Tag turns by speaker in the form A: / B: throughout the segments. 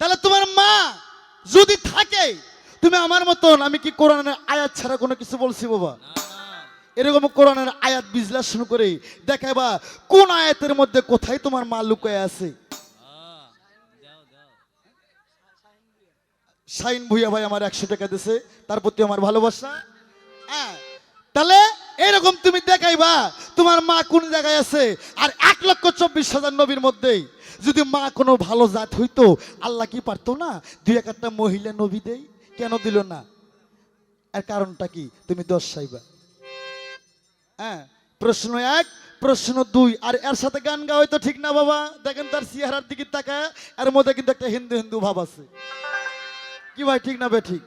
A: তাহলে তোমার মা যদি থাকে তুমি আমার মতন আমি কি কোরআনের আয়াত ছাড়া কোনো কিছু বলছি বাবা? এরকম কোরআনের আয়াত বিশ্লেষণ করে দেখাবা কোন আয়াতের মধ্যে কোথায় তোমার মা লুকায় আছে? শাইন ভুইয়া ভাই আমার একশো টাকা দিছে তার প্রতি আমার ভালোবাসা। হ্যাঁ তাহলে এরকম তুমি দেখাইবা, তোমার মা কোন জায়গায় আছে? আর এক লক্ষ চব্বিশ হাজার নবীর মধ্যেই। যদি মা কোনো ভালো জাত হইতো, আল্লাহ কি পারতো না? দুই এক একটা মহিলা নবী দেই, কেন দিল না? আর কারণটা কি? তুমি দশ সাইবা হ্যাঁ প্রশ্ন এক, প্রশ্ন দুই। আর এর সাথে গান গাওয়াই তো ঠিক না বাবা। দেখেন তার চেহারার দিকে তাকায়, এর মধ্যে কিন্তু একটা হিন্দু হিন্দু ভাব আছে। কি ভাই, ঠিক না বে, ঠিক?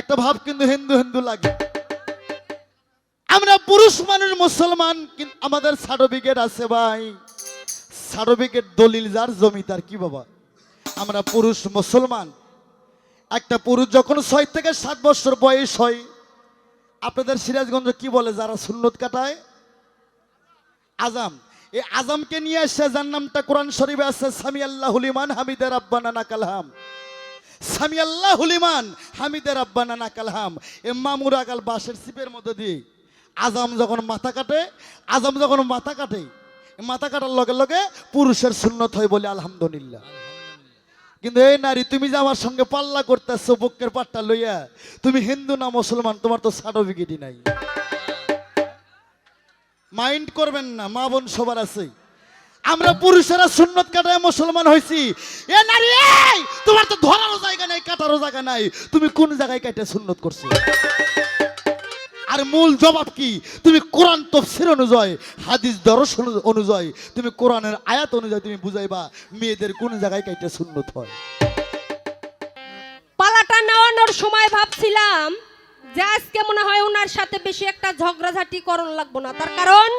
A: একটা ভাব কিন্তু হিন্দু হিন্দু লাগে। আমরা পুরুষ মানুষ, মুসলমান, কিন্তু আমাদের সার্টিফিকেট আছে ভাই। সার্টিফিকেট দলিল যার জমি তার, কি বাবা? আমরা পুরুষ, মুসলমান। একটা পুরুষ যখন ছয় থেকে সাত বছর বয়স হয়, আপনাদের সিরাজগঞ্জ কি বলে, যারা সুন্নত কাটায়? আজাম। এই আজামকে নিয়ে এসে যার নামটা কোরআন শরীফে আছে সামি আল্লাহ হুলিমান হামিদের আব্বানা নাকালহাম সামি আল্লাহ হুলিমান হামিদের আব্বানা নাকালহাম এ মামুর আগাল বাঁশের সিপের মধ্যে দিয়ে। আজাম যখন মাথা কাটে, আজাম যখন মাথা কাটে মাথা কাটার লগে লগে পুরুষের সুন্নত হয় বলে আলহামদুলিল্লাহ। কিন্তু এই নারী, তুমি যে আমার সঙ্গে পাল্লা করতেছো বুকের পাট্টা লইয়া, তুমি হিন্দু না মুসলমান, তোমার তো সার্টিফিকেটই নাই। মাইন্ড করবেন না, মা বোন সবার আছে। আমরা পুরুষেরা সুন্নত কাটায় মুসলমান হয়েছি। এ নারী! তোমার তো ধরারও জায়গা নাই, কাটারও জায়গা নাই। তুমি কোন জায়গায় কাটে সুন্নত করছ? আর মূল জবাব কি? তুমি কোরআন তফসির অনুযায়ী, হাদিস দর্শন অনুযায়ী, তুমি কোরআনের আয়াত অনুযায়ী তুমি বুঝাইবা, মেয়েদের কোন জায়গায় কাইটে সুন্নত হয়?
B: পালাটা নেওয়ানোর সময় ভাবছিলাম যে আজকে মনে হয় ওনার সাথে বেশি একটা ঝগড়াঝাটি করণ লাগবো না। তার কারণ,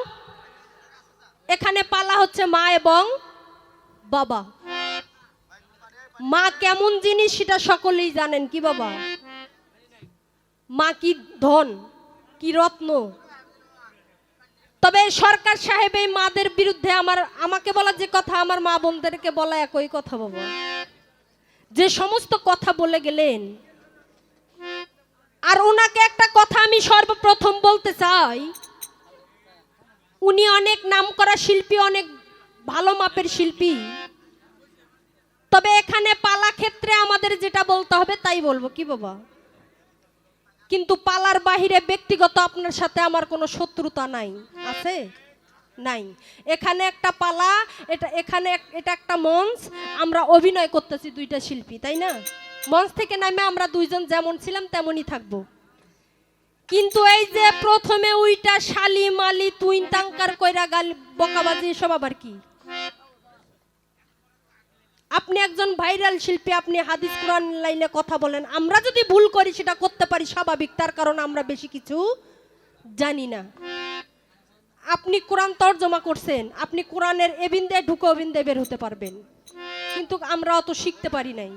B: এখানে পালা হচ্ছে মা এবং বাবা। মা কেমন জিনিস সেটা সকলেই জানেন, কি বাবা? মা কি ধন? কি রত্ন? তবে সরকার সাহেব এই মাদের বিরুদ্ধে আমার, আমাকে বলা যে কথা আমার মা বোনদেরকে বলা একই কথা বাবা। যে সমস্ত কথা বলে গেলেন, আর ওনাকে একটা কথা আমি সর্বপ্রথম বলতে চাই, উনি অনেক নামকরা শিল্পী, অনেক ভালো মাপের শিল্পী। তবে এখানে পালা ক্ষেত্রে আমাদের যেটা বলতে হবে তাই বলব, কি বাবা? কিন্তু পালার বাহিরে ব্যক্তিগত আপনার সাথে আমার কোনো শত্রুতা নাই। আছে? নাই। এখানে একটা পালা, এটা এখানে এটা একটা মঞ্চ, আমরা অভিনয় করতেছি দুইটা শিল্পী, তাই না? মঞ্চ থেকে নামে আমরা দুইজন যেমন ছিলাম তেমনই থাকব। কিন্তু এই যে প্রথমে উইটা শালি মালি তুইন তাঙ্কার কইরা গাল বকাবাজি সব আবার কি আপনি একজন ভাইরাল শিল্পী আপনি হাদিস কোরআন লাইনে কথা বলেন, আমরা যদি ভুল করি সেটা করতে পারি স্বাভাবিক, তার কারণ আমরা বেশি কিছু জানি না। আপনি কোরআন তর্জমা করছেন, আপনি কোরআনের এবিন্দে ঢুকে অবিন্দে বের হতে পারবেন, কিন্তু আমরা অত শিখতে পারি নাই।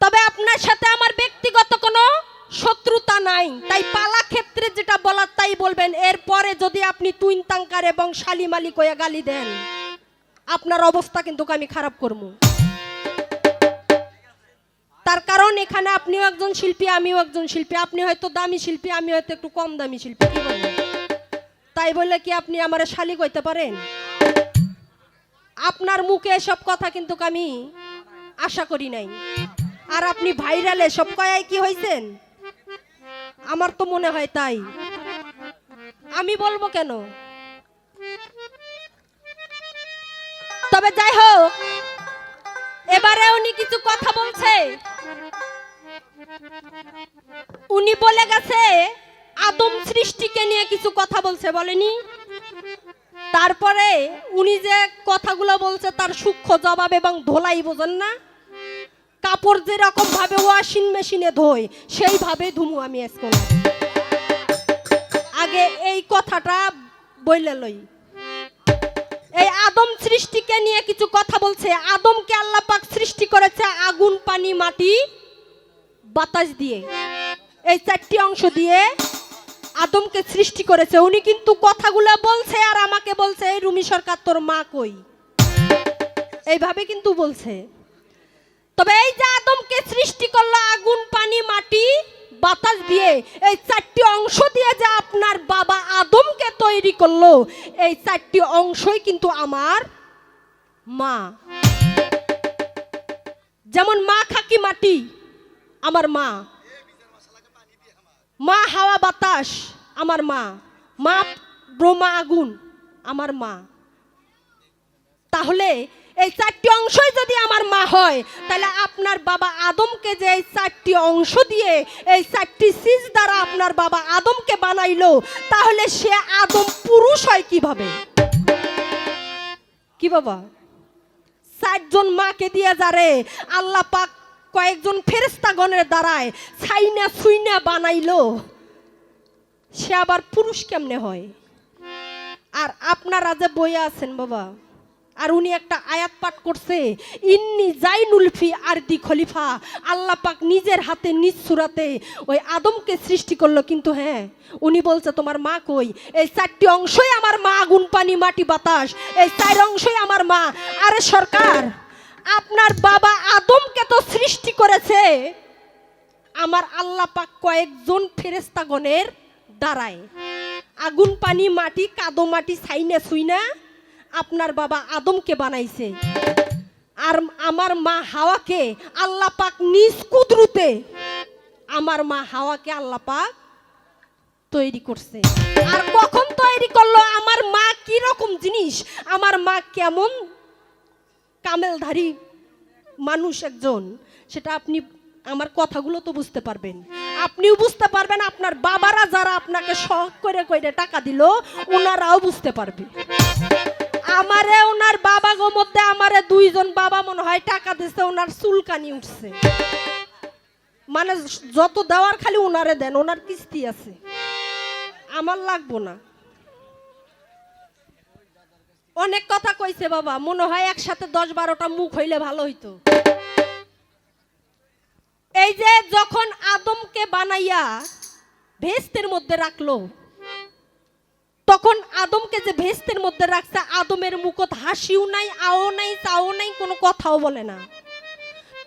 B: তবে আপনার সাথে আমার ব্যক্তিগত কোনো শত্রুতা নাই, তাই পালা ক্ষেত্রে যেটা বলার তাই বলবেন, এরপরে যদি আপনি তুইন তাঙ্কার এবং শালিমালি কয়া গালি দেন। আপনার অবস্থা কিন্তু আমি খারাপ করব। তার কারণ এখানে আপনিও একজন শিল্পী, আমিও একজন শিল্পী। আপনি হয়তো দামি শিল্পী, আমি হয়তো একটু কম দামি শিল্পী, কি তাই বললে কি আপনি আমার শালি কইতে পারেন? আপনার মুখে এসব কথা কিন্তু আমি আশা করি নাই। আর আপনি ভাইরালে সব কয়াই কি হয়েছেন আমার তো মনে হয় তাই। আমি বলব কেন? তবে যাই হোক, এবারে উনি কিছু কথা বলছে। উনি বলে গেছে, আদম সৃষ্টিকে নিয়ে কিছু কথা বলছে, বলেনি? তারপরে উনি যে কথাগুলো বলছে, তার সূক্ষ্ম জবাব এবং ধোলাই বোঝেন না। কাপড় যেরকম ভাবে ওয়াশিং মেশিনে ধোয় সেইভাবে ধুমু আমি আজকে। আগে এই কথাটা বইলে লই। আদম সৃষ্টিকে নিয়ে কিছু কথা বলছে। আদমকে আল্লাহ পাক সৃষ্টি করেছে আগুন, পানি, মাটি, বাতাস দিয়ে। এই চারটি অংশ দিয়ে আদমকে সৃষ্টি করেছে। উনি কিন্তু কথাগুলো বলছে আর আমাকে বলছে, "এই রুমি সরকার, তোর মা কই? এইভাবে কিন্তু বলছে। তবে এই যে আদমকে সৃষ্টি করল আগুন, পানি, মাটি বাতাস দিয়ে এই চারটি অংশ দিয়ে যে আপনার বাবা আদমকে তৈরি করল, এই চারটি অংশই কিন্তু আমার মা। যেমন মা খাকি মাটি, আমার মা। মা হাওয়া বাতাস, আমার মা। মা ব্রহ্মা আগুন, আমার মা। তাহলে এই চারটি অংশই যদি আমার মা হয়, তাহলে আপনার বাবা আদমকে যে এই চারটি অংশ দিয়ে এই চারটি সিজ দ্বারা আপনার বাবা আদমকে বানাইলো, তাহলে সে আদম পুরুষ হয় কীভাবে? কি বাবা? ষাটজন মাকে দিয়ে যারে আল্লাহ পাক কয়েকজন ফেরেস্তাগণের দ্বারায় ছাইনা ছুইনা বানাইলো। সে আবার পুরুষ কেমনে হয়? আর আপনারা যে বইয়ে আছেন বাবা আর উনি একটা আয়াত পাঠ করছে, ইন্নি জাইনুল ফি আরদি খলিফা। আল্লাহ পাক নিজের হাতে, নিজ সুরাতে ওই আদমকে সৃষ্টি করল, কিন্তু হ্যাঁ উনি বলছে, তোমার মা কই? এই চারটি অংশই আমার মা, আগুন, পানি, মাটি, বাতাস। এই চার অংশই আমার মা। আরে সরকার, আপনার বাবা আদমকে তো সৃষ্টি করেছে। আমার আল্লাহ পাক কয়েকজন ফেরেস্তাগণের দ্বারায়। আগুন, পানি, মাটি, কাদো মাটি ছাইনা ছুইনা আপনার বাবা আদমকে বানাইছে। আর আমার মা হাওয়াকে আল্লাহ পাক নিজ কুদরুতে আমার মা হাওয়াকে আল্লাহ পাক তৈরি করছে। আর কখন তৈরি করল? আমার মা কি রকম জিনিস? আমার মা কেমন কামেলধারী মানুষ একজন। সেটা আপনি, আমার কথাগুলো তো বুঝতে পারবেন। আপনিও বুঝতে পারবেন, আপনার বাবারা যারা আপনাকে শখ করে করে টাকা দিল, ওনারাও বুঝতে পারবে। আমারে, ওনার বাবা গো মধ্যে আমারে দুইজন বাবা মনে হয় টাকা দিছে, ওনার চুলকানি উঠছে। মানে যত দেওয়ার খালি ওনারে দেন, ওনার কিস্তি আছে। আমার লাগবো না। অনেক কথা কইছে বাবা, মনে হয় একসাথে দশ বারোটা মুখ হইলে ভালো হইতো। এই যে যখন আদমকে বানাইয়া ভেস্তের মধ্যে রাখল তখন আদমকে যে ভেস্তের মধ্যে রাখছে, আদমের মুখত হাসিও নাই, আও নাই, চাও নাই, কোনো কথাও বলে না।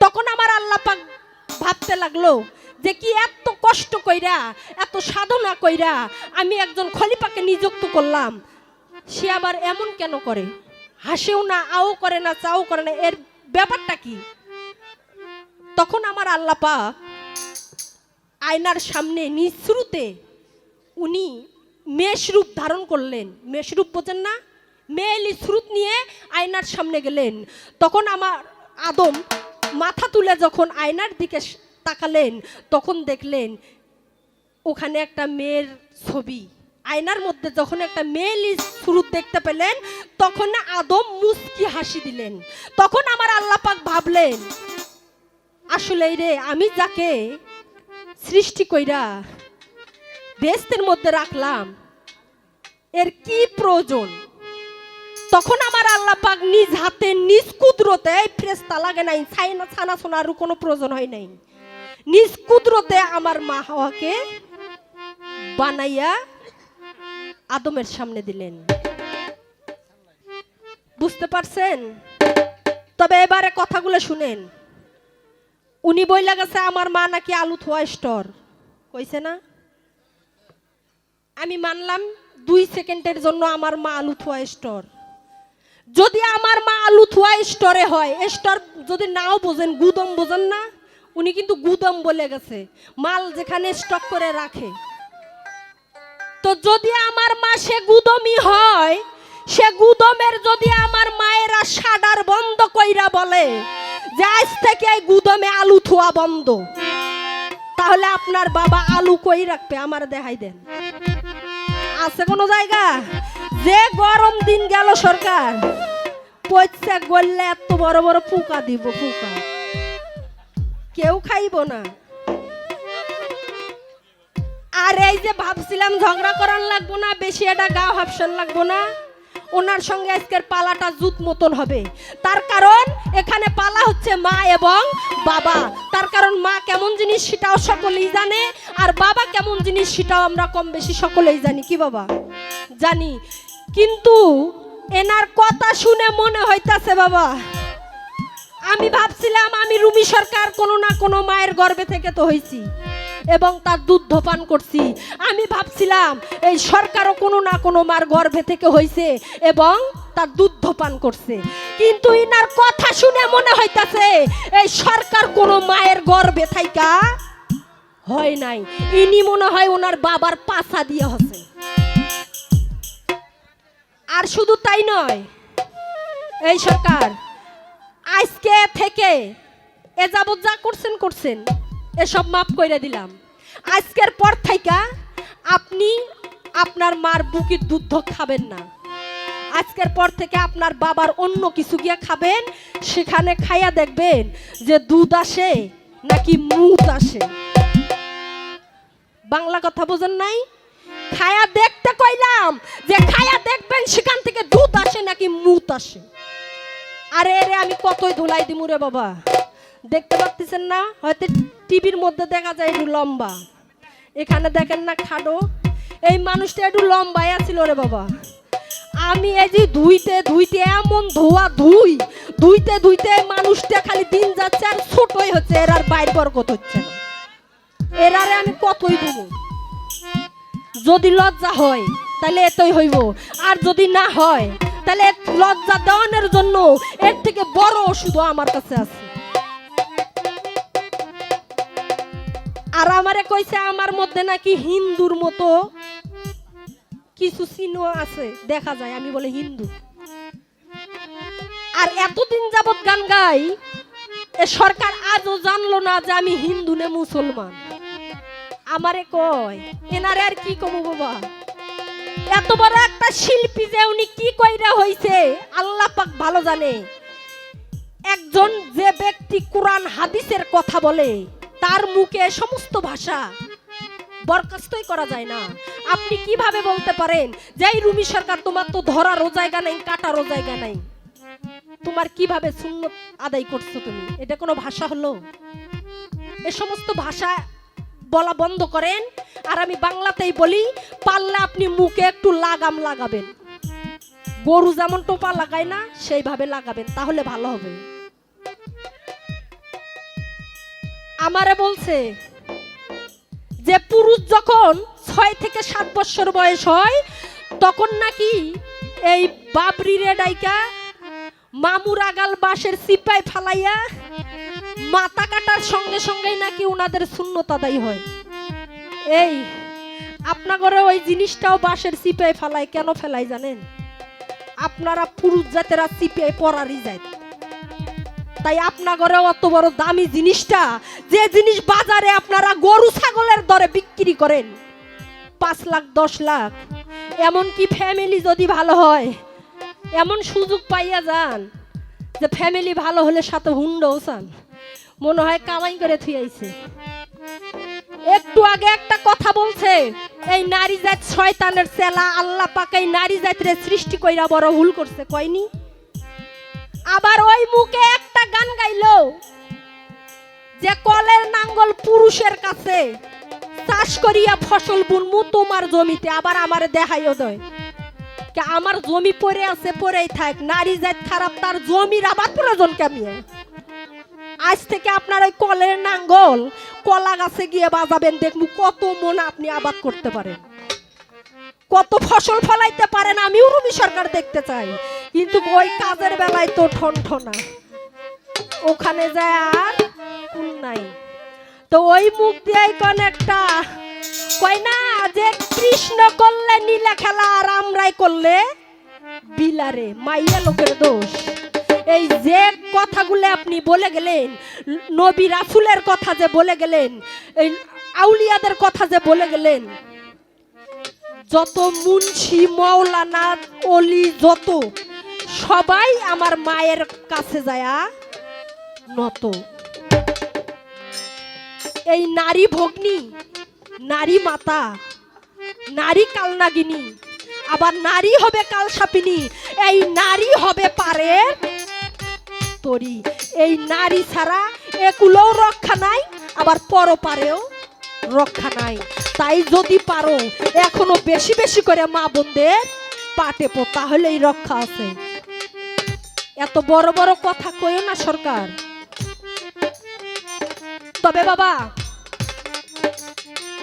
B: তখন আমার আল্লাহ পাক ভাবতে লাগল যে কি এত কষ্ট কইরা, এত সাধনা কইরা আমি একজন খলিফাকে নিযুক্ত করলাম। সে আবার এমন কেন করে? হাসেও না, আও করে না, চাও করে না, এর ব্যাপারটা কি? তখন আমার আল্লাপা আয়নার সামনে নিঃশ্রুতে উনি মেষরূপ ধারণ করলেন। মেষরূপ বোঝেন না? মেয়েলি শ্রুত নিয়ে আয়নার সামনে গেলেন। তখন আমার আদম মাথা তুলে যখন আয়নার দিকে তাকালেন, তখন দেখলেন, ওখানে একটা মেয়ের ছবি। আয়নার মধ্যে যখন একটা মেয়েলি শ্রুত দেখতে পেলেন, তখন আদম মুস্কি হাসি দিলেন। তখন আমার আল্লাহ পাক ভাবলেন আসলে রে, আমি যাকে সৃষ্টি কইরা বেস্তের মধ্যে রাখলাম। এর কি প্রয়োজন? তখন আমার আল্লাহ পাক নিজ হাতে নিজ কুদরতে ফ্রেস্তা লাগে নাই, ছাইনা ছানা সোনার কোনো প্রয়োজন হয় নাই। নিজ কুদরতে আমার মা হাওয়াকে বানাইয়া আদমের সামনে দিলেন। বুঝতে পারছেন? তবে এবারে কথাগুলো শুনেন। উনি বইলা গেছে, আমার মা নাকি আলু থোয়া স্টোর। কইছে না? আমি মানলাম দুই সেকেন্ডের জন্য আমার মা আলু থোয়া স্টোর। যদি আমার মা আলু থোয়া স্টোরে হয়, স্টোর যদি নাও বোঝেন, গুদম বোঝেন না, উনি কিন্তু গুদম বলে গেছে, মাল যেখানে স্টক করে রাখে। তো যদি আমার মা সে গুদমই হয়, সে গুদমের যদি আমার মায়েরা সাডার বন্ধ কইরা বলে যে আজ থেকে এই গুদমে আলু থোয়া বন্ধ, তাহলে আপনার বাবা আলু কই রাখবে? আমার দেখাই দেন। আছে কোনো জায়গা? যে গরম দিন গেল সরকার পয়সা গললে এত বড় বড় পোকা দিব পোকা কেউ খাইব না। আর এই যে ভাবছিলাম ঝগড়া করার লাগবো না, বেশি একটা গা হাফসান লাগবো না। ওনার সঙ্গে আজকের পালাটা জুত মতন হবে। তার কারণ এখানে পালা হচ্ছে মা এবং বাবা। তার কারণ মা কেমন জিনিস সেটাও সকলেই জানে আর বাবা কেমন জিনিস সেটাও আমরা কম বেশি সকলেই জানি। কি বাবা? জানি। কিন্তু এনার কথা শুনে মনে হইতাছে বাবা। আমি ভাবছিলাম আমি রুমি সরকার কোনো না কোনো মায়ের গর্ভে থেকে তো হয়েছি এবং তার দুধ পান করছি। আমি ভাবছিলাম, এই সরকারও কোনো না কোনো মার গর্ভে থেকে হয়েছে এবং তার দুধ পান করছে। কিন্তু ইনার কথা শুনে মনে হইতাছে, এই সরকার কোনো মায়ের গর্ভে থাইকা হয় নাই। ইনি মনে হয় ওনার বাবার পাছা দিয়ে হচ্ছে আর শুধু তাই নয়, এই সরকার, আজকে থেকে এ যাবৎ যা করছেন করছেন। এসব মাফ করে দিলাম। আজকের পর থেকে আপনি আপনার মার বুকের দুধ খাবেন না। আজকের পর থেকে আপনার বাবার অন্য কিছু গিয়ে খাবেন, সেখানে খাইয়া দেখবেন যে দুধ আসে নাকি মুখ আসে। বাংলা কথা বোঝেন নাই? খায়া দেখতে কইলাম যে খায়া দেখবেন সেখান থেকে দুধ আসে নাকি মুত আসে। আরে আমি কতই ধুলাই দিমু রে বাবা। দেখতে পাচ্ছেন না? হয়তো টিভির মধ্যে দেখা যায় একটু লম্বা। এখানে দেখেন না খাডো এই মানুষটা একটু লম্বাই আছিল রে বাবা। আমি এই যে ধুইতে ধুইতে এমন ধোয়া ধুই, ধুইতে ধুইতে মানুষটা খালি দিন যাচ্ছে আর ছোটই হচ্ছে। এর আর বাইর বরকত হচ্ছে না। এরারে আমি কতই দেবো যদি লজ্জা হয়, তাহলে এতই হইব। আর যদি না হয়, তাহলে লজ্জা দেওয়ানোর জন্য এর থেকে বড় ওষুধ আমার কাছে আছে। আর আমারে কইছে আমার মধ্যে নাকি হিন্দুর মতো কিছু চিহ্ন আছে, দেখা যায়, আমি বলে হিন্দু। আর এতদিন যাবত গান গাই, এ সরকার আজও জানলো না যে আমি হিন্দু নে মুসলমান। আমারে কয়, এনারে আর কি কমু বাবা? এত বড় একটা শিল্পী যে উনি কি কইরা হইছে, আল্লাহ পাক ভালো জানে। একজন যে ব্যক্তি কোরআন, হাদিসের কথা বলে তার মুখে সমস্ত ভাষা বরখাস্তই করা যায় না। আপনি কীভাবে বলতে পারেন যে এই রুমি সরকার তোমার তো ধরারও জায়গা নাই কাটারও জায়গা নাই? তোমার কীভাবে শূন্য আদায় করছ তুমি? এটা কোনো ভাষা হলো? এ সমস্ত ভাষা বলা বন্ধ করেন, আর আমি বাংলাতেই বলি, পারলে আপনি মুখে একটু লাগাম লাগাবেন। গরু যেমন টোপা লাগায় না, সেইভাবে লাগাবেন, তাহলে ভালো হবে। আমারে বলছে যে পুরুষ যখন ছয় থেকে সাত বছর বয়স হয়, তখন নাকি এই বাবরি রে ডাইকা মামুর আগাল বাঁশের সিপাই ফালাইয়া মাথা কাটার সঙ্গে সঙ্গেই নাকি ওনাদের শূন্যত আদায় হয়। এই, আপনাগরে ওই জিনিসটাও বাঁশের সিপাই ফেলায় কেন ফেলাই জানেন? আপনারা পুরুষ জাতেরা সিপাই পরারই যায় তাই আপনাগরে অত বড় দামি জিনিসটা, যে জিনিস বাজারে আপনারা গরু, ছাগলের দরে বিক্রি করেন, পাঁচ লাখ, দশ লাখ, এমনকি ফ্যামিলি যদি ভালো হয়, এমন সুযোগ পাইয়া যান যে ফ্যামিলি ভালো হলে সাথে হুন্ডও চান। মনে হয় কামাই করে থুয়াইছে একটু আগে একটা কথা বলছে, এই নারী জাত শয়তানের চেলা আল্লাহ পাক এই নারী জাতিরে সৃষ্টি কইরা বড় ভুল করছে, কয়নি? আবার ওই মুখে একটা গান গাইলো যে কলের নাঙ্গল পুরুষের কাছে, চাষ করিয়া ফসল বুনমু, তোমার জমিতে আবার আমারে দেখাইও দেয়। আমার জমি পড়ে আছে, পড়েই থাক, নারী জাত খারাপ, তার জমির আবার প্রয়োজন কেমিয়ে আজ থেকে আপনার ওই কলের নাঙ্গল, কলা গাছে গিয়ে বাজাবেন, দেখব কত মন আপনি আবাদ করতে পারেন। কত ফসল ফলাইতে পারেন, আমিও রুমি সরকার দেখতে চাই। কিন্তু ওই কাজের বেলায় তো ঠন ঠনা ওখানে যায় আর কুল নাই। তো ওই মুখ দিয়ে কোন একটা কয় না যে কৃষ্ণ করলে নীলা খেলা আর আমরাই করলে বিলারে, মাইয়া লোকের দোষ। এই যে কথাগুলো আপনি বলে গেলেন, নবী রাসুলের কথা যে বলে গেলেন, এই আউলিয়াদের কথা যে বলে গেলেন, যত মুন্সি, মৌলানা, অলি, যত সবাই আমার মায়ের কাছে যায়া নত। এই নারী ভগ্নী, নারী মাতা, নারী কালনাগিনী, আবার নারী হবে কালসাপিনী, এই নারী হবে পারে তরি। এই নারী ছাড়া এগুলোও রক্ষা নাই, আবার পরপারেও রক্ষা নাই। তাই যদি পারো, এখনও বেশি বেশি করে মা বোনদের পাটে পো তাহলেই রক্ষা আছে। এত বড় বড় কথা কইও না সরকার। তবে বাবা,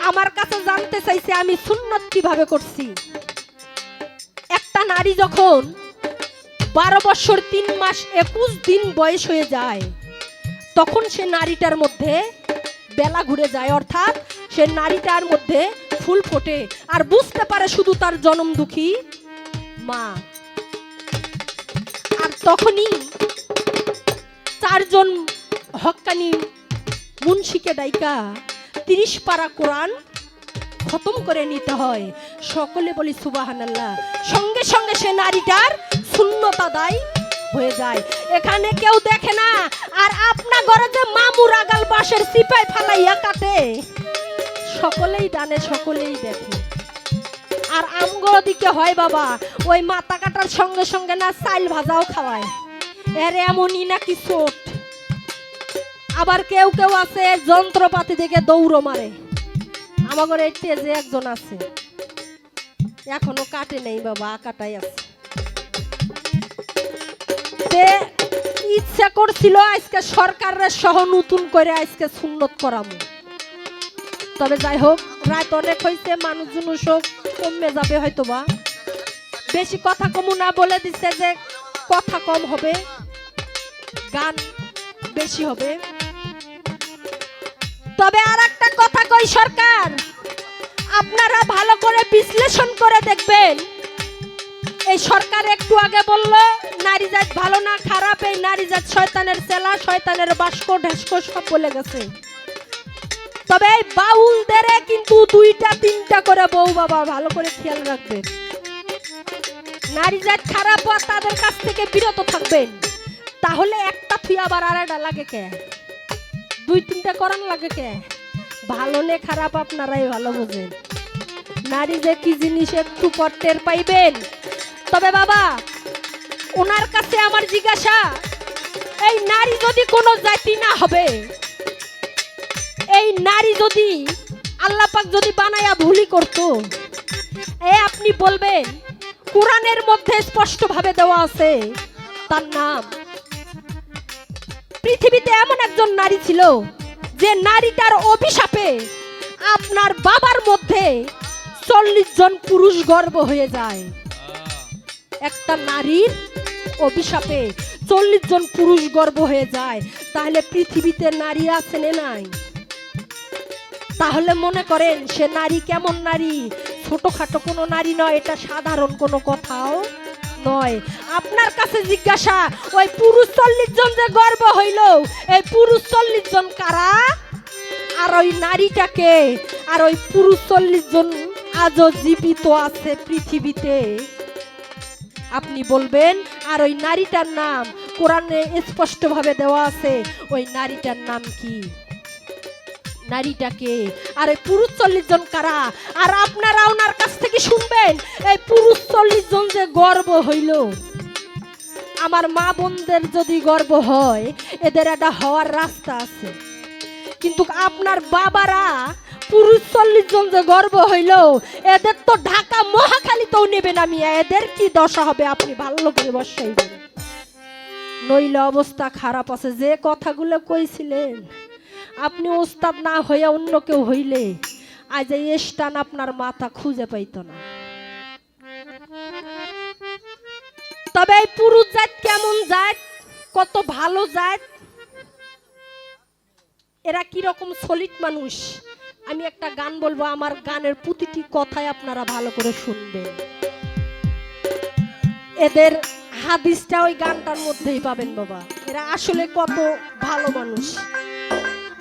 B: আমার কাছে জানতে চাইছে আমি সুন্নত কীভাবে করছি। একটা নারী যখন বারো বছর তিন মাস একুশ দিন বয়স হয়ে যায়, তখন সে নারীটার মধ্যে বেলা ঘুরে যায়, অর্থাৎ সে নারীটার মধ্যে ফুল ফোটে। আর বুঝতে পারে শুধু তার জনম দুঃখী মা। তখনই চারজন হক্কানি মুন্সিকে ডাইকা তিরিশ পারা কোরআন খতম করে নিতে হয়। সকলে বলি সুবাহান আল্লাহ সঙ্গে সঙ্গে সে নারীটার শূন্যতা দায় হয়ে যায়। এখানে কেউ দেখে না। আর আপনা ঘরে যে মামুর আগাল বাঁশের সিপাই ফালাইয়া কাটে, সকলেই ডানে, সকলেই দেখে। আর আমগুলো দিকে হয় বাবা। ওই মাথা কাটার সঙ্গে সঙ্গে না চাইল ভাজাও খাওয়ায়। এর এমনই নাকি চোট। আবার কেউ কেউ আছে যন্ত্রপাতি থেকে দৌড়ো মারে। আমাদের এই তেজে একজন আছে। এখনও কাটে নেই বাবা, কাটাই আছে। ইচ্ছা করছিল আজকে সরকারের সহ নতুন করে আজকে সুন্নত করামু। তবে যাই হোক রাত অনেক হয়েছে মানুষজন কমে যাবে হয়তো বা বেশি কথা কমু না বলে দিচ্ছে যে কথা কম হবে, গান বেশি হবে। তবে আর একটা কথা কই সরকার, আপনারা ভালো করে বিশ্লেষণ করে দেখবেন। এই সরকার একটু আগে বলল, নারী জাত ভালো না, খারাপ, এই নারী জাত শয়তানের চেলা, শয়তানের বাস্ক, ঢেস্ক, সব বলে গেছে। তবে এই বাউলদের কিন্তু দুইটা, তিনটা করে বউ বাবা ভালো করে খেয়াল রাখবেন নারী জাত খারাপ হওয়া তাদের কাছ থেকে বিরত থাকবেন তাহলে একটা থুই আবার আরেকটা লাগে কে? দুই, তিনটা করান লাগে কে? ভালো নে, খারাপ আপনারাই ভালো বোঝেন। নারী যে কি জিনিস একটু পর টের পাইবেন? তবে বাবা, ওনার কাছে আমার জিজ্ঞাসা, এই নারী যদি কোনো জাতি না হবে এই নারী যদি আল্লাহ পাক যদি বানায়া ভুলি করতো, এ আপনি বলবেন, কোরআনের মধ্যে স্পষ্টভাবে দেওয়া আছে তার নাম। পৃথিবীতে এমন একজন নারী ছিল যে নারীটার অভিশাপে আপনার বাবার মধ্যে চল্লিশ জন পুরুষ গর্ব হয়ে যায়। একটা নারীর অভিশাপে চল্লিশ জন পুরুষ গর্ব হয়ে যায়। তাহলে পৃথিবীতে নারী আছে নাই? তাহলে মনে করেন সে নারী কেমন নারী? ছোটখাটো কোনো নারী নয়, এটা সাধারণ কোনো কথাও নয়। আপনার কাছে জিজ্ঞাসা, ওই পুরুষ চল্লিশ জন যে গর্ব হইল, এই পুরুষ চল্লিশ জন কারা? আর ওই নারীটাকে আর ওই পুরুষ চল্লিশ জন আজও জীবিত আছে পৃথিবীতে। আপনি বলবেন, আর ওই নারীটার নাম কোরআনে স্পষ্টভাবে দেওয়া আছে, ওই নারীটার নাম কি? নারীটাকে। আর এই পুরুষ চল্লিশ জন কারা? আর আপনারা ওনার কাছ থেকে শুনবেন, এই পুরুষ চল্লিশ জন যে গর্ব হইল। আমার মা বোনদের যদি গর্ব হয়, এদের একটা হওয়ার রাস্তা আছে। কিন্তু আপনার বাবারা পুরুষ চল্লিশ জন যে গর্ব হইল, এদের তো ঢাকা মহাখালীতেও নেবে না মিয়া। এদের কি দশা হবে আপনি ভালো করে বসাইবেন নইলে অবস্থা খারাপ আছে। যে কথাগুলো কইছিলেন আপনি ওস্তাদ না হইয়া অন্য কেউ হইলে আজ এই স্টান আপনার মাথা খুঁজে পাইতো না। তবে এই পুরুষ জাত কেমন জাত? কত ভালো জাত? এরা কি রকম সলিড মানুষ? আমি একটা গান বলব, আমার গানের প্রতিটি কথাই আপনারা ভালো করে শুনবেন। এদের হাদিসটা ওই গানটার মধ্যেই পাবেন বাবা। এরা আসলে কত ভালো মানুষ।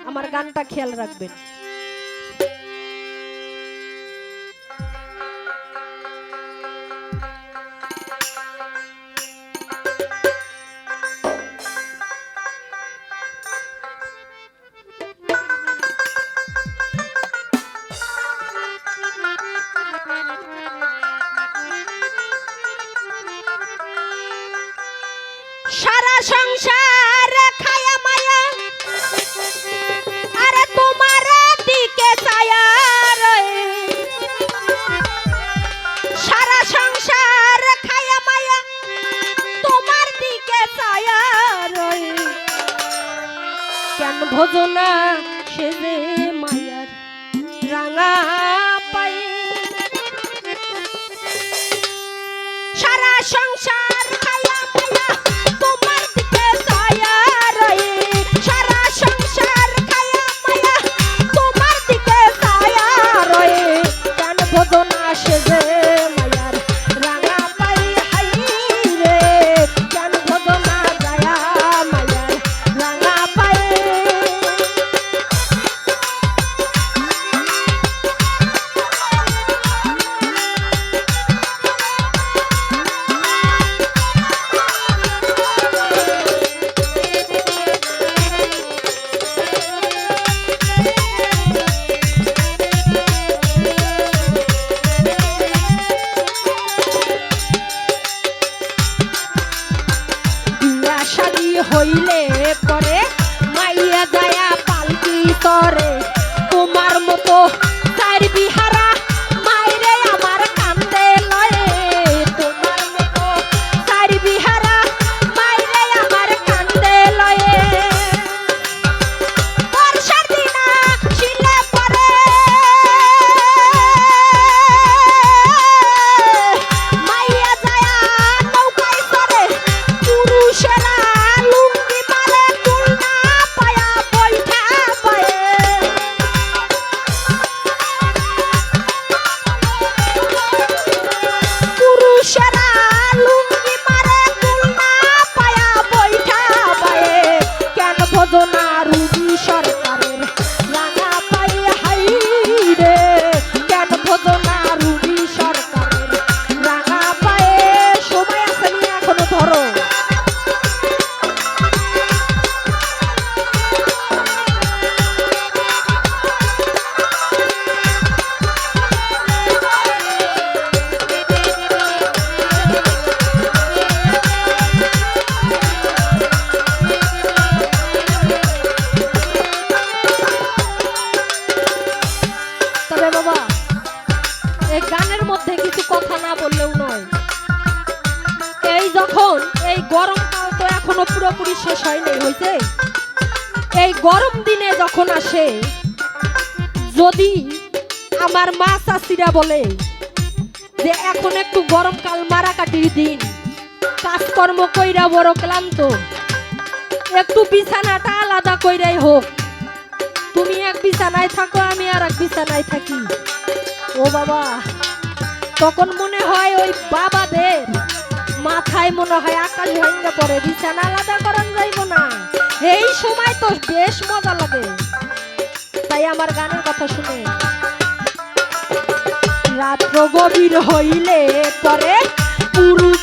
B: আমার গানটা খেয়াল রাখবেন। বলে যে এখন একটু গরমকাল মারা কাটিয়ে দিন। কাজকর্ম কইরা বড় ক্লান্ত। একটু বিছানাটা আলাদা কইরাই হোক। তুমি এক বিছানায় থাকো, আমি আর এক বিছানায় থাকি। ও বাবা, তখন মনে হয় ওই বাবাদের মাথায় মনে হয় আকাশ ভেঙে পড়ে, বিছানা আলাদা করান যাইব না। এই সময় তো বেশ মজা লাগে। তাই আমার গানের কথা শুনে রাত্র গভীর হইলে পরে পুরুষ